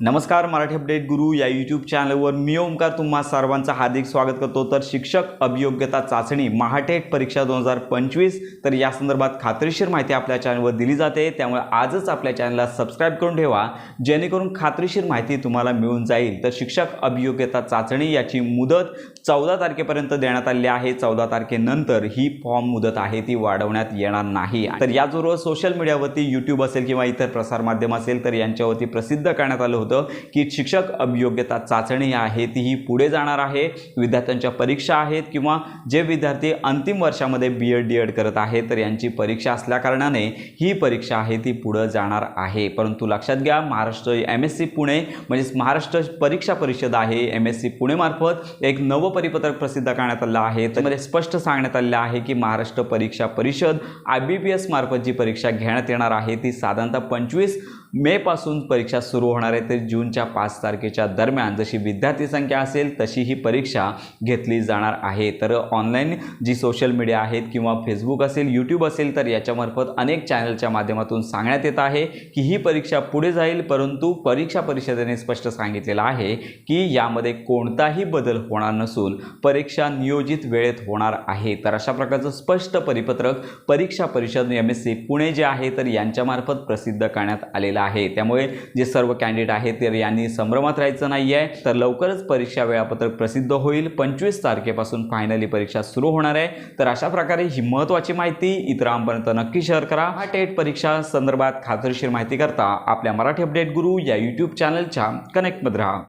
नमस्कार मराठी अपडेट गुरु या यूट्यूब चॅनलवर मी ओमकार तुम्हा सर्वांचं हार्दिक स्वागत करतो. तर शिक्षक अभियोग्यता चाचणी महाटेट परीक्षा दोन हजार पंचवीस तर या संदर्भात खात्रीशीर माहिती आपल्या चॅनलवर दिली जाते. त्यामुळे आजच आपल्या चॅनलला सबस्क्राईब करून ठेवा जेणेकरून खात्रीशीर माहिती तुम्हाला मिळून जाईल. तर शिक्षक अभियोग्यता चाचणी याची मुदत चौदा तारखेपर्यंत देण्यात आलेली आहे. चौदा तारखेनंतर ही फॉर्म मुदत आहे ती वाढवण्यात येणार नाही. तर याचबरोबर सोशल मीडियावरती यूट्यूब असेल किंवा इतर प्रसारमाध्यम असेल तर यांच्यावरती प्रसिद्ध करण्यात आलं होतं की शिक्षक अभियोग्यता चाचणी आहे ती ही पुढे जाणार आहे. विद्यार्थ्यांच्या परीक्षा आहेत किंवा जे विद्यार्थी अंतिम वर्षामध्ये बी एड डी एड करत आहेत तर यांची परीक्षा असल्याकारणाने ही परीक्षा आहे ती पुढं जाणार आहे. परंतु लक्षात घ्या Maharashtra M S C Pune म्हणजेच महाराष्ट्र परीक्षा परिषद आहे. एम एस सी पुणेमार्फत एक नवं परिपत्रक प्रसिद्ध करण्यात आलं आहे. त्यामध्ये स्पष्ट सांगण्यात आलेलं आहे की महाराष्ट्र परीक्षा परिषद आय बी पी एस मार्फत जी परीक्षा घेण्यात येणार आहे ती साधारणतः पंचवीस मेपासून परीक्षा सुरू होणार आहे तर जूनच्या पाच तारखेच्या दरम्यान जशी विद्यार्थी संख्या असेल तशी ही परीक्षा घेतली जाणार आहे. तर ऑनलाईन जी सोशल मीडिया आहेत किंवा फेसबुक असेल यूट्यूब असेल तर याच्यामार्फत अनेक चॅनलच्या माध्यमातून सांगण्यात येत आहे की ही परीक्षा पुढे जाईल परंतु परीक्षा परिषदेने स्पष्ट सांगितलेलं आहे की यामध्ये कोणताही बदल होणार नसून परीक्षा नियोजित वेळेत होणार आहे. तर अशा प्रकारचं स्पष्ट परिपत्रक परीक्षा परिषद एम एस सी पुणे जे आहे तर यांच्यामार्फत प्रसिद्ध करण्यात आलेलं आहे. त्यामुळे जे सर्व कॅन्डिडेट आहेत तर यांनी संभ्रमात राहायचं नाही आहे तर लवकरच परीक्षा वेळापत्रक प्रसिद्ध होईल. पंचवीस तारखेपासून फायनली परीक्षा सुरू होणार आहे. तर अशा प्रकारे ही महत्त्वाची माहिती इतरांपर्यंत नक्की शेअर करा. हा टेट परीक्षा संदर्भात खात्रीशीर माहिती करता आपल्या मराठी अपडेट गुरु या यूट्यूब चॅनलच्या कनेक्टमध्ये राहा.